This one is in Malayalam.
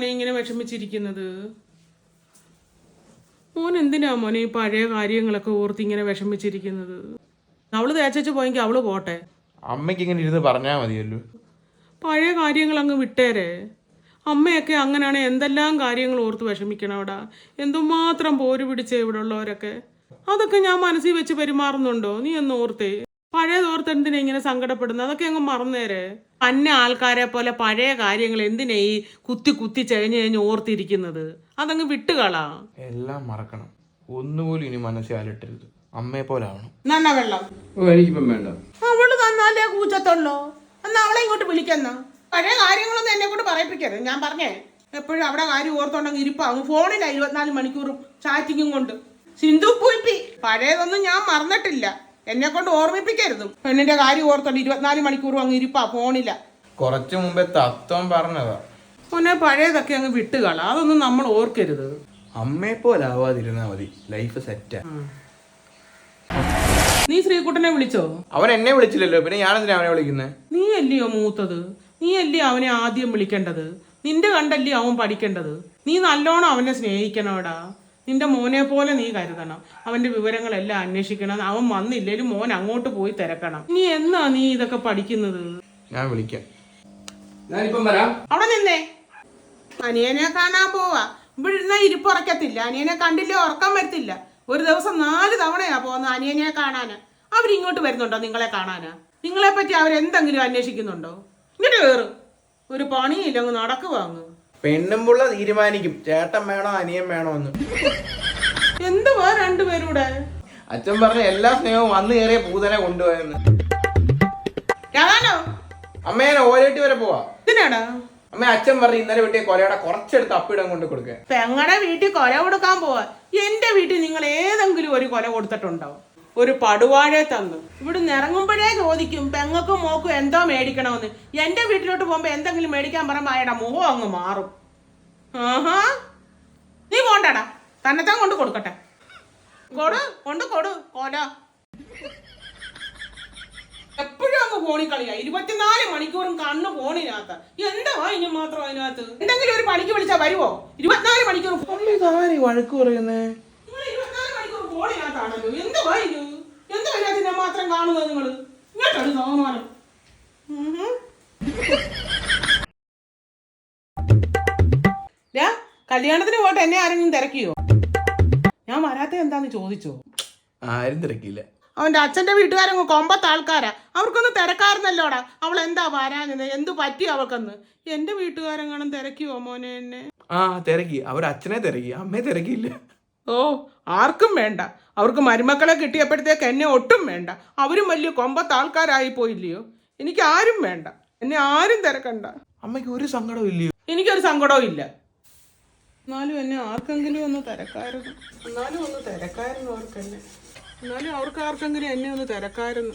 മോനെ ഇങ്ങനെ വിഷമിച്ചിരിക്കുന്നത്? മോൻ എന്തിനാ മോനെ ഈ പഴയ കാര്യങ്ങളൊക്കെ ഓർത്ത് ഇങ്ങനെ വിഷമിച്ചിരിക്കുന്നത്? അവൾ തേച്ചു പോയെങ്കിൽ അവൾ പോട്ടെ. അമ്മയ്ക്ക് ഇങ്ങനെ ഇരുന്ന് പറഞ്ഞാൽ മതിയല്ലോ. പഴയ കാര്യങ്ങൾ അങ്ങ് വിട്ടേരെ. അമ്മയൊക്കെ അങ്ങനെയാണ് എന്തെല്ലാം കാര്യങ്ങൾ ഓർത്ത് വിഷമിക്കണം അവിടെ? എന്തുമാത്രം പോര് പിടിച്ചേ ഇവിടെ ഉള്ളവരൊക്കെ അതൊക്കെ ഞാൻ മനസ്സിൽ വെച്ച് പെരുമാറുന്നുണ്ടോ? നീ ഒന്ന് ഓർത്തേ. പഴയത് ഓർത്ത് എന്തിനാ ഇങ്ങനെ സങ്കടപ്പെടുന്നത്? അതൊക്കെ അങ്ങ് മറന്നേരെ. അന്ന ആൾക്കാരെ പോലെ പഴയ കാര്യങ്ങൾ എന്തിനാ ഈ കുത്തി കുത്തി ചകഞ്ഞ് കഴിഞ്ഞ് ഓർത്തിരിക്കുന്നത്? അതങ്ങ് വിട്ടുകളാ. എല്ലാം മറക്കണം. ഒന്നുപോലും ഇനി മനസ്സിൽ അലട്ടരുത് അമ്മയെ പോലെ ആവണം. നന്ന വെള്ളം. ഓ എനിക്കിപ്പം വേണ്ട. അവൾ തന്നാലേ കൂച്ചത്തുള്ളൂ. എന്നാ അവളെ ഇങ്ങോട്ട് വിളിക്കുന്ന. പഴയ കാര്യങ്ങളൊന്നും എന്നെ കൊണ്ട് പറയിപ്പിക്കരുത്. ഞാൻ പറഞ്ഞേ എപ്പോഴും അവിടെ കാര്യം ഓർത്തുണ്ടെങ്കിൽ ഇരിപ്പാ. ഫോണിലാ ഇരുപത്തിനാല് മണിക്കൂറും ചാറ്റിങ്ങും കൊണ്ട്. സിന്ധു പൂപ്പി പഴയതൊന്നും ഞാൻ മറന്നിട്ടില്ല. എന്നെ കൊണ്ട് ഓർമ്മിപ്പിക്കരുത്. പെണ്ണിന്റെ കാര്യം ഓർത്തോണ്ട് ഇരുപത്തിനാല് മണിക്കൂറും അങ്ങ് ഇരിപ്പാ ഫോണില്ല. കുറച്ചു മുമ്പേ തത്വം പറഞ്ഞതാ. മോനെ പഴയതൊക്കെ അങ്ങ് വിട്ടുകള അതൊന്നും നമ്മൾ ഓർക്കരുത്. അമ്മയെ പോലെ ആവാതിരുന്ന മതി ലൈഫ് സെറ്റാ നീ ശ്രീകുട്ടനെ വിളിച്ചോ? അവൻ എന്നെ വിളിച്ചില്ലല്ലോ പിന്നെ ഞാൻ എന്തിനാ അവനെ വിളിക്കുന്നത് നീ അല്ലയോ മൂത്തത്? നീ അല്ലയോ അവനെ ആദ്യം വിളിക്കേണ്ടത്? നിന്റെ കണ്ടല്ലേ അവൻ പഠിക്കേണ്ടത്? നീ നല്ലോണം അവനെ സ്നേഹിക്കണോടാ. നിന്റെ മോനെ പോലെ നീ കരുതണം. അവന്റെ വിവരങ്ങളെല്ലാം അന്വേഷിക്കണം. അവൻ വന്നില്ലേലും മോൻ അങ്ങോട്ട് പോയി തിരക്കണം. നീ എന്നാ നീ ഇതൊക്കെ പഠിക്കുന്നത്? ഞാൻ വിളിക്കാം. ഞാനിപ്പം വരാം. അവിടെ നിന്നേ. അനിയനെ കാണാൻ പോവാ. ഇവിടെ ഇരുന്നാ ഇരിപ്പുറക്കത്തില്ല അനിയനെ കണ്ടില്ലേ ഉറക്കം വരത്തില്ല. ഒരു ദിവസം നാല് തവണയാ പോകുന്ന അനിയനെ കാണാന്. അവരിങ്ങോട്ട് വരുന്നുണ്ടോ നിങ്ങളെ കാണാന്? നിങ്ങളെ പറ്റി അവരെന്തെങ്കിലും അന്വേഷിക്കുന്നുണ്ടോ? ഇങ്ങോട്ട് കയറും ഒരു പണിയില്ല അങ്ങ് നടക്കുവാങ്ങ് പെണ്ണുമ്പുള്ള തീരുമാനിക്കും. ചേട്ടൻ വേണോ അനിയൻ വേണോ എന്ന്. എന്തുവാ രണ്ടുപേരൂടെ? അച്ഛൻ പറഞ്ഞ എല്ലാ സ്നേഹവും വന്നു കയറിയ പൂതനെ കൊണ്ടുപോയെന്ന്. രാധാനോ അമ്മേനെ ഓരോട്ടി വരെ പോവാ. ഇതിനാടാ? അമ്മ അച്ഛൻ പറഞ്ഞു ഇന്നലെ വീട്ടിൽ കൊലയുടെ കുറച്ചെടുത്ത് അപ്പിടം കൊണ്ട് കൊടുക്കേ. പെങ്ങടെ വീട്ടിൽ കൊല കൊടുക്കാൻ പോവാ? എന്റെ വീട്ടിൽ നിങ്ങൾ ഏതെങ്കിലും ഒരു കൊല കൊടുത്തിട്ടുണ്ടാവും ഒരു പടുവാഴെ തന്നു. ഇവിടുന്ന് ഇറങ്ങുമ്പോഴേ ചോദിക്കും പെങ്ങക്കും മോക്കും എന്തോ മേടിക്കണമെന്ന്? എന്റെ വീട്ടിലോട്ട് പോകുമ്പോ എന്തെങ്കിലും മേടിക്കാൻ പറയുമ്പോ അയാളുടെ മുഖം അങ്ങ് മാറും. ആഹാ. നീ പോണ്ടടാ തന്നെത്താൻ കൊണ്ട് കൊടുക്കട്ടെ. കൊടു കൊണ്ട് കൊടു കോല. എപ്പോഴും അങ്ങ് ഫോണിൽ കളിയാ. ഇരുപത്തിനാല് മണിക്കൂറും കണ്ണ് ഫോണിനകത്ത്. എന്താ ഇനി മാത്രം അതിനകത്ത്? എന്തെങ്കിലും ഒരു പണിക്ക് വിളിച്ചാ വരുവോ? ഇരുപത്തിനാല് മണിക്കൂർ ഫോണിൽ ഇതാരി വഴക്ക് പറയുന്നേ? ഇരുപത്തിനാല് മണിക്കൂർ ഫോണിനകത്താണല്ലോ. എന്തുവാ ഇത്? എന്തുവാ ഇതിനെ മാത്രം കാണുന്നത് നിങ്ങൾ ഇങ്ങോട്ടൊരു സഹമാനം കല്യാണത്തിന് പോയിട്ട് എന്നെ ആരെങ്കിലും തിരക്കിയോ? ഞാൻ വരാത്ത എന്താന്ന് ചോദിച്ചോ? ആരും തിരക്കിയില്ല. അവന്റെ അച്ഛന്റെ വീട്ടുകാരങ്ങ് കൊമ്പത്തെ ആൾക്കാരാ. അവർക്കൊന്ന് തിരക്കാരുന്നല്ലോടാ അവൾ എന്താ വരാഞ്ഞത്? എന്ത് പറ്റി അവൾക്കെന്ന്? എന്റെ വീട്ടുകാരെങ്ങാനും തിരക്കിയോ മോനെ എന്നെ? ആ തിരക്കി. അവർ അച്ഛനെ തിരക്കി. അമ്മയെ തിരക്കിയില്ല. ഓ ആർക്കും വേണ്ട. അവർക്ക് മരുമക്കളെ കിട്ടിയപ്പോഴത്തേക്ക് എന്നെ ഒട്ടും വേണ്ട. അവരും വലിയ കൊമ്പത്തെ ആൾക്കാരായി പോയില്ലയോ? എനിക്ക് ആരും വേണ്ട. എന്നെ ആരും തിരക്കണ്ട. അമ്മയ്ക്ക് ഒരു സങ്കടവും ഇല്ലയോ? എനിക്കൊരു സങ്കടവും ഇല്ല. എന്നാലും എന്നെ ആർക്കെങ്കിലും ഒന്ന് തിരക്കായിരുന്നു. എന്നാലും ഒന്ന് തിരക്കായിരുന്നു അവർക്കെന്നെ എന്നാലും അവർക്ക് ആർക്കെങ്കിലും എന്നെ ഒന്ന് തിരക്കായിരുന്നു.